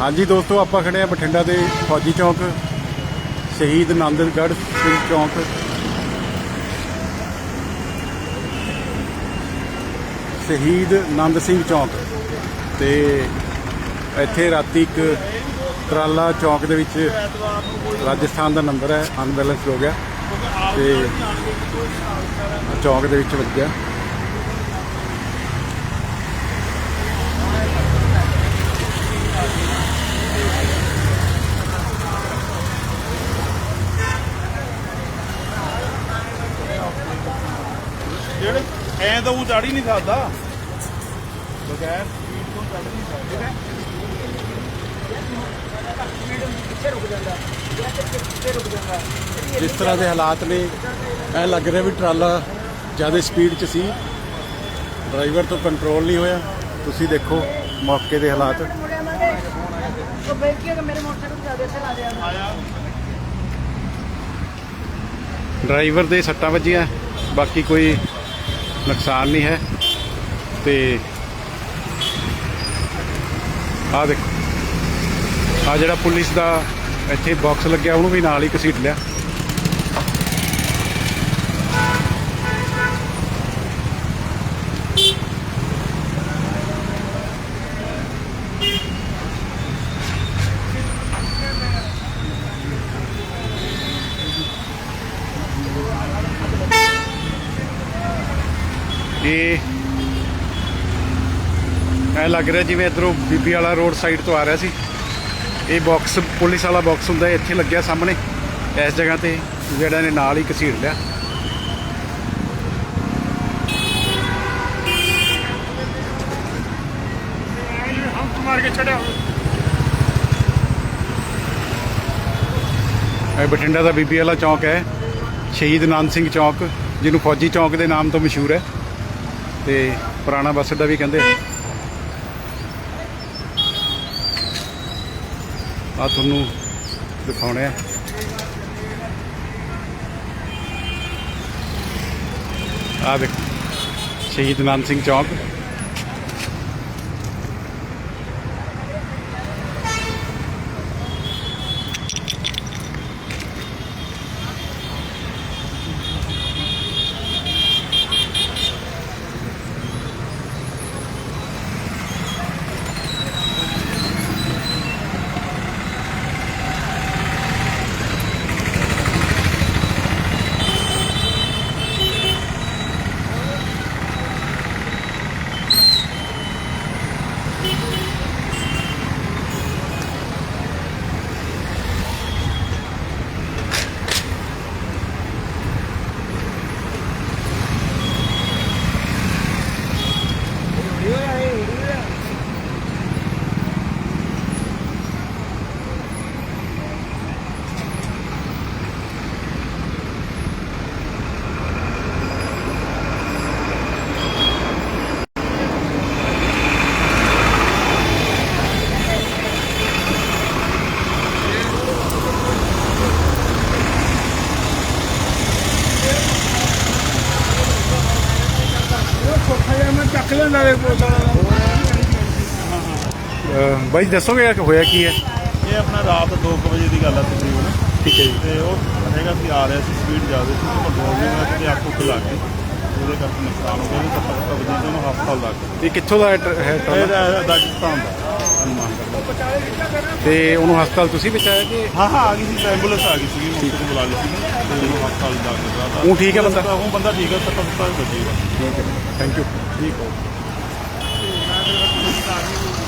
ਹਾਂਜੀ ਦੋਸਤੋ, ਆਪਾਂ ਖੜੇ ਆ ਬਠਿੰਡਾ ਦੇ ਫੌਜੀ ਚੌਂਕ, ਸ਼ਹੀਦ ਆਨੰਦਗੜ੍ਹ ਸਿੰਘ ਚੌਂਕ। ਸ਼ਹੀਦ ਆਨੰਦ ਸਿੰਘ ਚੌਂਕ ਤੇ ਇੱਥੇ ਰਾਤੀ ਇੱਕ ਟਰਾਲਾ ਚੌਂਕ ਦੇ ਵਿੱਚ ਰਾਜਸਥਾਨ ਦਾ ਨੰਬਰ ਹੈ ਅਨਬੈਲੈਂਸ ਹੋ ਗਿਆ ਤੇ ਚੌਂਕ ਦੇ ਵਿੱਚ ਵੱਜਿਆ। ਐ ਤਾਂ ਉਹ ਚੜ ਨਹੀਂ ਸਕਦਾ। ਬਗੈਰ ਜਿਸ ਤਰ੍ਹਾਂ ਦੇ ਹਾਲਾਤ ਨੇ ਐ ਲੱਗ ਰਿਹਾ ਵੀ ਟਰਾਲਾ ਜ਼ਿਆਦਾ ਸਪੀਡ 'ਚ ਸੀ। ਡਰਾਈਵਰ ਤੋਂ ਕੰਟਰੋਲ ਨਹੀਂ ਹੋਇਆ। ਤੁਸੀਂ ਦੇਖੋ ਮੌਕੇ ਦੇ ਹਾਲਾਤ। ਡਰਾਈਵਰ ਦੇ ਸੱਟਾਂ ਵੱਜੀਆਂ। ਬਾਕੀ ਕੋਈ ਨੁਕਸਾਨ ਨਹੀਂ ਹੈ। ਤੇ ਆਹ ਦੇਖੋ। ਆ ਜਿਹੜਾ ਪੁਲਿਸ ਦਾ ਇੱਥੇ ਬਾਕਸ ਲੱਗਿਆ, ਉਹਨੂੰ ਵੀ ਨਾਲ ਹੀ ਘਸੀਟ ਲਿਆ। ਇਹ ਐ ਲੱਗ ਰਿਹਾ ਜਿਵੇਂ ਇਧਰੋਂ ਬੀਬੀ ਵਾਲਾ ਰੋਡ ਸਾਈਡ ਤੋਂ ਆ ਰਿਹਾ ਸੀ। ਇਹ ਬਾਕਸ ਪੁਲਿਸ ਵਾਲਾ ਬਾਕਸ ਹੁੰਦਾ, ਇੱਥੇ ਲੱਗਿਆ ਸਾਹਮਣੇ। ਇਸ ਜਗ੍ਹਾ ਤੇ ਜਿਹੜਾ ਨੇ ਨਾਲ ਹੀ ਘਸੀੜ ਲਿਆ। ਮਾਰ ਕੇ ਚੜਿਆ ਇਹ ਬਠਿੰਡਾ ਦਾ ਬੀਬੀ ਵਾਲਾ ਚੌਂਕ ਹੈ। ਸ਼ਹੀਦ ਨਾਨ ਸਿੰਘ ਚੌਂਕ, ਜਿਹਨੂੰ ਫੌਜੀ ਚੌਂਕ ਦੇ ਨਾਮ ਤੋਂ ਮਸ਼ਹੂਰ ਹੈ। ਤੇ ਪੁਰਾਣਾ ਬੱਸ ਅੱਡਾ ਵੀ ਕਹਿੰਦੇ ਆ। ਤੁਹਾਨੂੰ ਦਿਖਾਉਣੇ ਆ। ਆ ਦੇਖੋ ਸ਼ਹੀਦ ਆਨੰਦ ਸਿੰਘ ਚੌਂਕ। ਅਹ ਬਾਈ ਦੱਸੋਗੇ ਕਿ ਹੋਇਆ ਕੀ ਹੈ? ਇਹ ਆਪਣਾ ਰਾਤ 2 ਵਜੇ ਦੀ ਗੱਲ ਆ ਤਕਰੀਬਨ। ਠੀਕ ਹੈ ਜੀ। ਤੇ ਉਹ ਹੈਗਾ ਸੀ ਆ ਰਿਹਾ ਸੀ ਸਪੀਡ ਜ਼ਿਆਦਾ ਸੀ ਉਹ ਕੰਟਰੋਲ ਨਹੀਂ ਹੋਇਆ ਤੇ ਉੱਤੇ ਲੱਗ ਗਈ। ਉਹਦੇ ਕਰਕੇ ਨੁਕਸਾਨ ਹੋ ਗਿਆ ਉਹਨੂੰ ਸੱਟਾਂ ਸੁੱਟਾਂ ਵੱਜੀਆਂ ਤੇ ਉਹਨੂੰ ਹਸਪਤਾਲ ਲੱਗ ਗਿਆ। ਇਹ ਕਿੱਥੋਂ ਦਾ ਹੈ ਟ- ਹੈ ਟਰਾਲਾ? ਇਹਦਾ ਰਾਜਸਥਾਨ ਦਾ ਹਨੂੰਮਾਨਗੜ੍ਹ ਤੇ ਉਹਨੂੰ ਹਸਪਤਾਲ ਤੁਸੀਂ ਪਹੁੰਚਾਇਆ ਕਿ? ਹਾਂ ਹਾਂ ਆ ਗਈ ਸੀ ਐਂਬੂਲੈਂਸ ਆ ਗਈ ਸੀ ਮੌਕੇ ਤੇ ਬੁਲਾ ਲਈ ਸੀ ਤੇ ਉਹਨੂੰ ਹਸਪਤਾਲ ਲੱਗ ਗਿਆ ਹੁਣ ਠੀਕ ਹੈ ਬੰਦਾ? ਉਹ ਬੰਦਾ ਠੀਕ ਹੈ ਸੱਟਾਂ ਸੁੱਟਾਂ ਵੱਜੀਆਂ ਠੀਕ ਹੈ। ਥੈਂਕ ਯੂ ਠੀਕ ਹੋ। আমি